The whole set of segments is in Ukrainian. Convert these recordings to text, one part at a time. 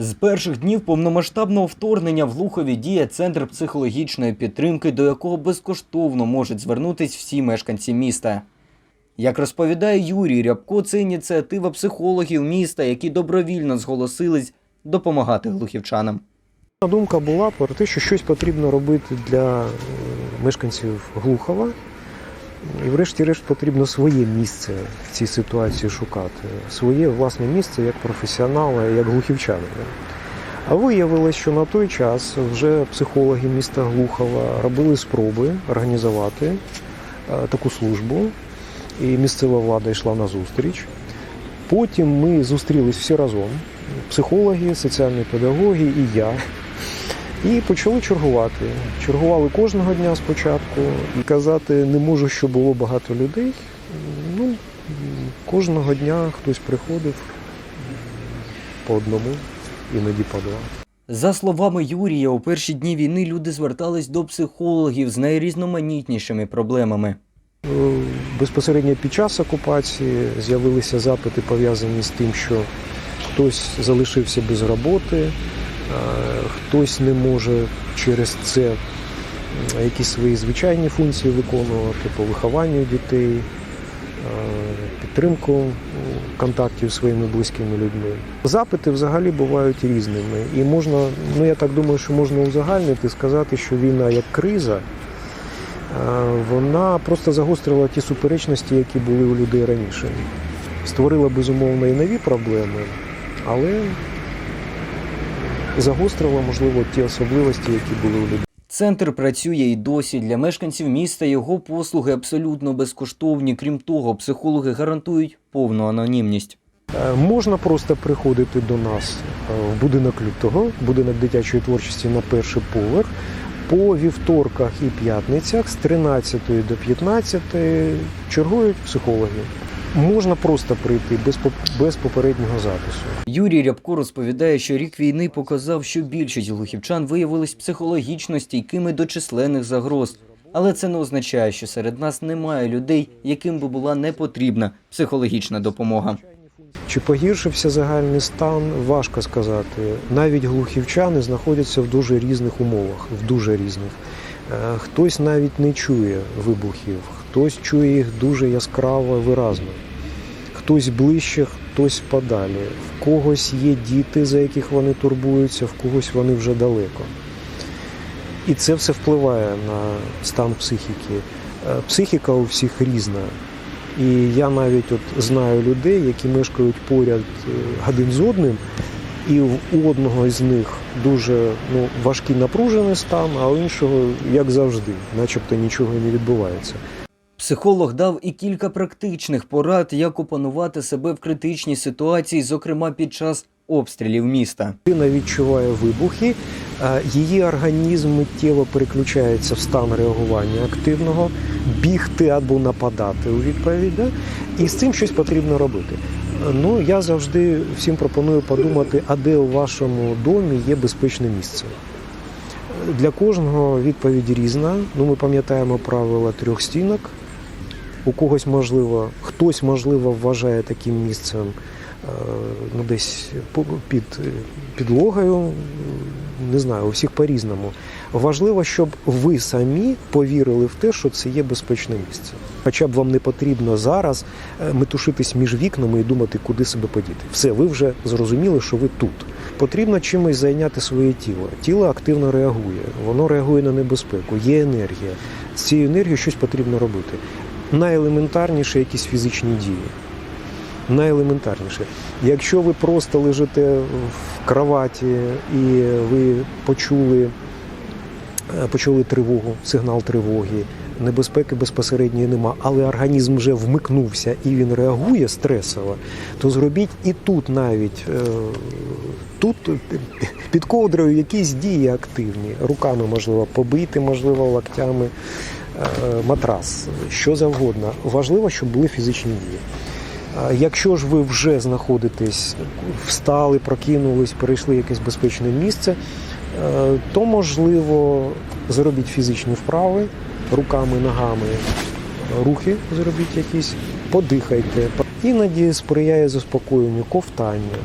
З перших днів повномасштабного вторгнення в Лухові діє центр психологічної підтримки, до якого безкоштовно можуть звернутись всі мешканці міста. Як розповідає Юрій Рябко, це ініціатива психологів міста, які добровільно зголосились допомагати глухівчанам. Думка була про те, що щось потрібно робити для е, мешканців Глухова. І врешті-решт потрібно своє місце в цій ситуації шукати. Своє власне місце як професіонала, як глухівчанина. А виявилось, що на той час вже психологи міста Глухова робили спроби організувати е, таку службу, і місцева влада йшла на зустріч. Потім ми зустрілись всі разом: психологи, соціальні педагоги і я. І почали чергувати. Чергували кожного дня спочатку. І казати не можу, що було багато людей. Ну, кожного дня хтось приходив по одному, іноді по два. За словами Юрія, у перші дні війни люди звертались до психологів з найрізноманітнішими проблемами. Е, Безпосередньо під час окупації з'явилися запити, пов'язані з тим, що хтось залишився без роботи, хтось не може через це якісь свої звичайні функції виконувати по вихованню дітей, підтримку контактів з своїми близькими людьми. Запити взагалі бувають різними. І можна, ну я так думаю, що можна узагальнити, сказати, що війна як криза. Вона просто загострила ті суперечності, які були у людей раніше. Створила безумовно і нові проблеми, але загострила, можливо, ті особливості, які були у людей. Центр працює і досі для мешканців міста. Його послуги абсолютно безкоштовні. Крім того, психологи гарантують повну анонімність. Е, Можна просто приходити до нас е, в будинок лютого, будинок дитячої творчості на перший поверх. По вівторках і п'ятницях з 13 до 15 чергують психологи. Можна просто прийти без, без попереднього запису. Юрій Рябко розповідає, що рік війни показав, що більшість глухівчан виявились психологічно стійкими до численних загроз. Але це не означає, що серед нас немає людей, яким би була не потрібна психологічна допомога. Чи погіршився загальний стан, важко сказати. Навіть глухівчани знаходяться в дуже різних умовах, в дуже різних. Е, Хтось навіть не чує вибухів, хтось чує їх дуже яскраво, виразно. Хтось ближче, хтось подалі. В когось є діти, за яких вони турбуються, в когось вони вже далеко. І це все впливає на стан психіки. Е, Психіка у всіх різна. І я навіть от знаю людей, які мешкають поряд е, один з одним, і у одного із них дуже ну, важкий напружений стан, а у іншого, як завжди, начебто нічого не відбувається. Психолог дав і кілька практичних порад, як опанувати себе в критичній ситуації, зокрема під час обстрілів міста. Людина відчуває вибухи, е, її організм миттєво переключається в стан реагування активного, бігти або нападати у відповідь. Да? І з цим щось потрібно робити. Ну, я завжди всім пропоную подумати, а де у вашому домі є безпечне місце. Для кожного відповідь різна. Ну, ми пам'ятаємо правила трьох стінок. У когось можливо, хтось можливо вважає таким місцем е, ну, десь під підлогою. Не знаю, у всіх по-різному. Важливо, щоб ви самі повірили в те, що це є безпечне місце. Хоча б вам не потрібно зараз е, метушитись між вікнами і думати, куди себе подіти. Все, ви вже зрозуміли, що ви тут. Потрібно чимось зайняти своє тіло. Тіло активно реагує, воно реагує на небезпеку, є енергія. З цією енергією щось потрібно робити. Найелементарніше якісь фізичні дії найелементарніше. Якщо ви просто лежите в кроваті і ви почули, е, почули тривогу, сигнал тривоги, небезпеки безпосередньої нема, але організм вже вмикнувся і він реагує стресово, то зробіть і тут навіть. е, Тут під ковдрою якісь дії активні, руками можливо побити, можливо, локтями, матрас, що завгодно. Важливо, щоб були фізичні дії. Якщо ж ви вже знаходитесь, встали, прокинулись, перейшли якесь безпечне місце, е, то можливо зробіть фізичні вправи руками, ногами, рухи зробіть якісь, подихайте. Іноді сприяє заспокоєнню ковтання,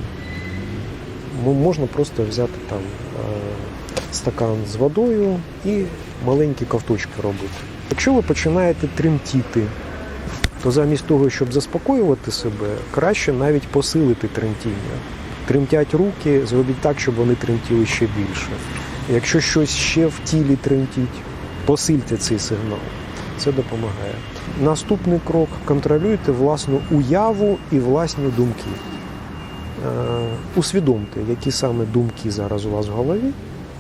можна просто взяти там е, стакан з водою і маленькі ковточки робити. Якщо ви починаєте тремтіти, то замість того, щоб заспокоювати себе, краще навіть посилити тремтіння. Тремтять руки, зробіть так, щоб вони тремтіли ще більше. Якщо щось ще в тілі тремтіть, посильте цей сигнал. Це допомагає. Наступний крок контролюйте власну уяву і власні думки. Е, усвідомте, які саме думки зараз у вас в голові.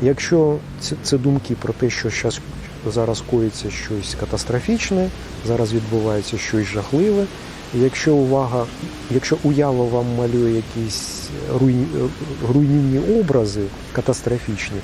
Якщо це, це думки про те, що щас, зараз коїться щось катастрофічне, зараз відбувається щось жахливе. Якщо увага, якщо уява вам малює якісь руйні, руйнівні образи катастрофічні,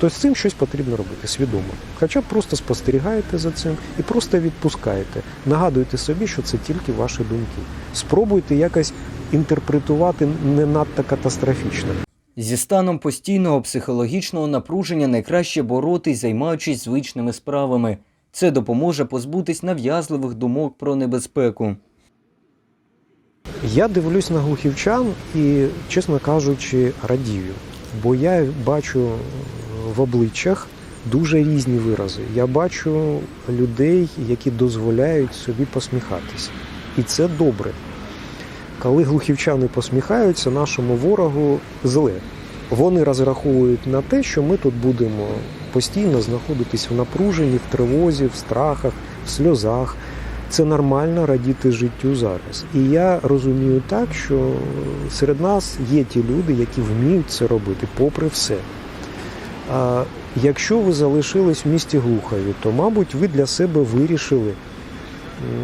то з цим щось потрібно робити свідомо. Хоча просто спостерігаєте за цим і просто відпускаєте. Нагадуйте собі, що це тільки ваші думки. Спробуйте якось інтерпретувати не надто катастрофічно. Зі станом постійного психологічного напруження найкраще боротись, займаючись звичними справами. Це допоможе позбутись нав'язливих думок про небезпеку. Я дивлюсь на глухівчан і, чесно кажучи, радію, бо я бачу в обличчях дуже різні вирази. Я бачу людей, які дозволяють собі посміхатися. І це добре. Коли глухівчани посміхаються, нашому ворогу зле. Вони розраховують на те, що ми тут будемо постійно знаходитись в напруженні, в тривозі, в страхах, в сльозах. Це нормально радіти життю зараз. І я розумію так, що серед нас є ті люди, які вміють це робити, попри все. А якщо ви залишились в місті Глухові, то, мабуть, ви для себе вирішили,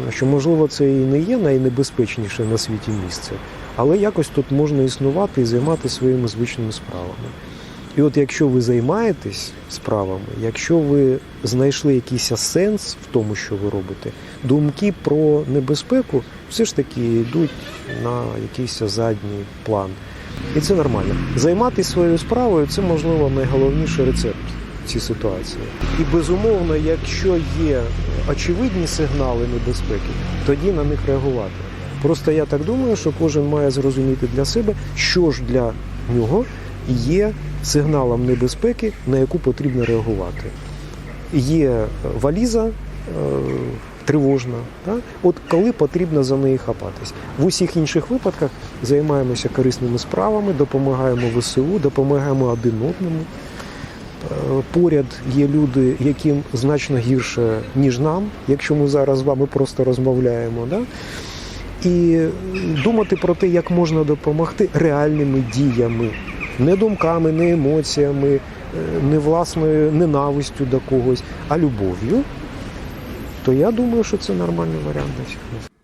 що, можливо, це і не є найнебезпечніше на світі місце, але якось тут можна існувати і займатися своїми звичними справами. І от якщо ви займаєтесь справами, якщо ви знайшли якийсь сенс в тому, що ви робите, думки про небезпеку все ж таки йдуть на якийсь задній план. І це нормально. Займатися своєю справою це можливо найголовніший рецепт в цій ситуації. І безумовно, якщо є очевидні сигнали небезпеки, тоді на них реагувати. Просто я так думаю, що кожен має зрозуміти для себе, що ж для нього є сигналом небезпеки, на яку потрібно реагувати. Є валіза е, тривожна, так? от коли потрібно за неї хапатись. В усіх інших випадках займаємося корисними справами, допомагаємо ВСУ, допомагаємо один одному. Е, Поряд є люди, яким значно гірше, ніж нам, якщо ми зараз з вами просто розмовляємо. Да? І думати про те, як можна допомогти реальними діями, не думками, не емоціями, е, не власною ненавистю до когось, а любов'ю, то я думаю, що це нормальний варіант.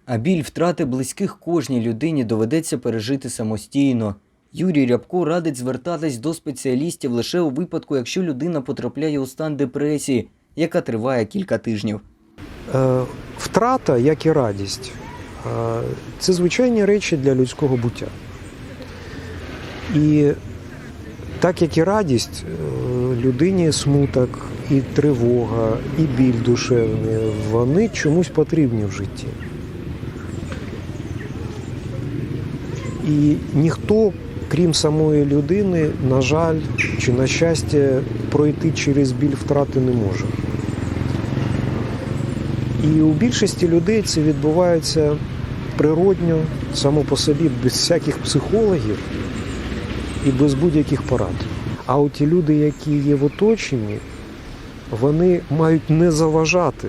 А біль втрати близьких кожній людині доведеться пережити самостійно. Юрій Рябко радить звертатись до спеціалістів лише у випадку, якщо людина потрапляє у стан депресії, яка триває кілька тижнів. Е, Втрата, як і радість, е, це звичайні речі для людського буття. І так як і радість, е, людині смуток, і тривога, і біль душевний, вони чомусь потрібні в житті. І ніхто, крім самої людини, на жаль, чи на щастя, пройти через біль втрати не може. І у більшості людей це відбувається природньо, само по собі, без всяких психологів і без будь-яких порад. А от ті люди, які є в оточенні, вони мають не заважати,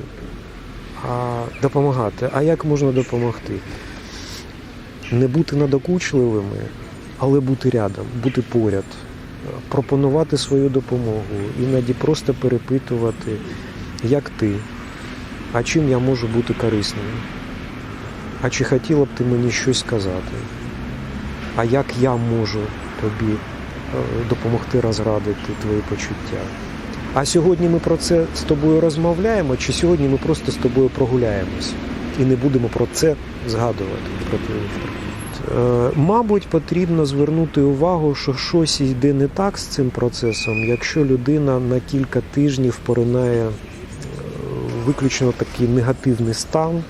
а допомагати. А як можна допомогти? Не бути надокучливими, але бути рядом, бути поряд, пропонувати свою допомогу, іноді просто перепитувати, як ти, а чим я можу бути корисним? А чи хотіла б ти мені щось сказати? А як я можу тобі е, допомогти розрадити твої почуття? А сьогодні ми про це з тобою розмовляємо, чи сьогодні ми просто з тобою прогуляємось і не будемо про це згадувати? Про? Е, Мабуть, потрібно звернути увагу, що щось йде не так з цим процесом, якщо людина на кілька тижнів поринає е, виключно такий негативний стан,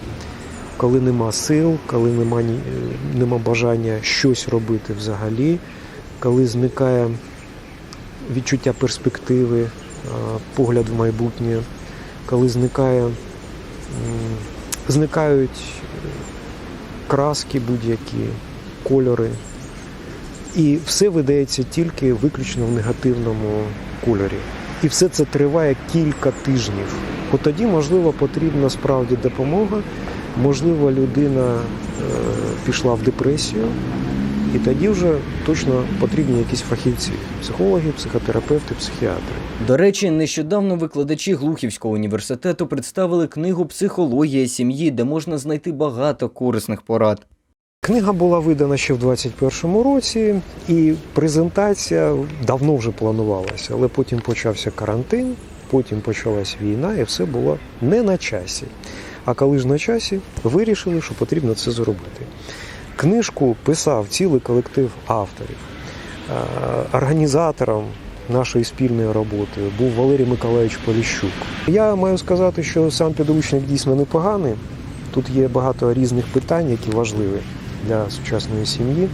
коли нема сил, коли нема, е, нема бажання щось робити взагалі, коли зникає відчуття перспективи, е, погляд в майбутнє, коли зникає, зникають е, краски будь-які, кольори. І все видається тільки виключно в негативному кольорі. І все це триває кілька тижнів. От тоді, можливо, потрібна справді допомога. Можливо, людина е, пішла в депресію, і тоді вже точно потрібні якісь фахівці: психологи, психотерапевти, психіатри. До речі, нещодавно викладачі Глухівського університету представили книгу Психологія сім'ї, де можна знайти багато корисних порад. Книга була видана ще в 2021 році, і презентація давно вже планувалася, але потім почався карантин, потім почалась війна, і все було не на часі. А коли ж на часі, вирішили, що потрібно це зробити. Книжку писав цілий колектив авторів. Е, Організатором нашої спільної роботи був Валерій Миколаївич Поліщук. Я маю сказати, що сам підручник дійсно непоганий. Тут є багато різних питань, які важливі для сучасної сім'ї.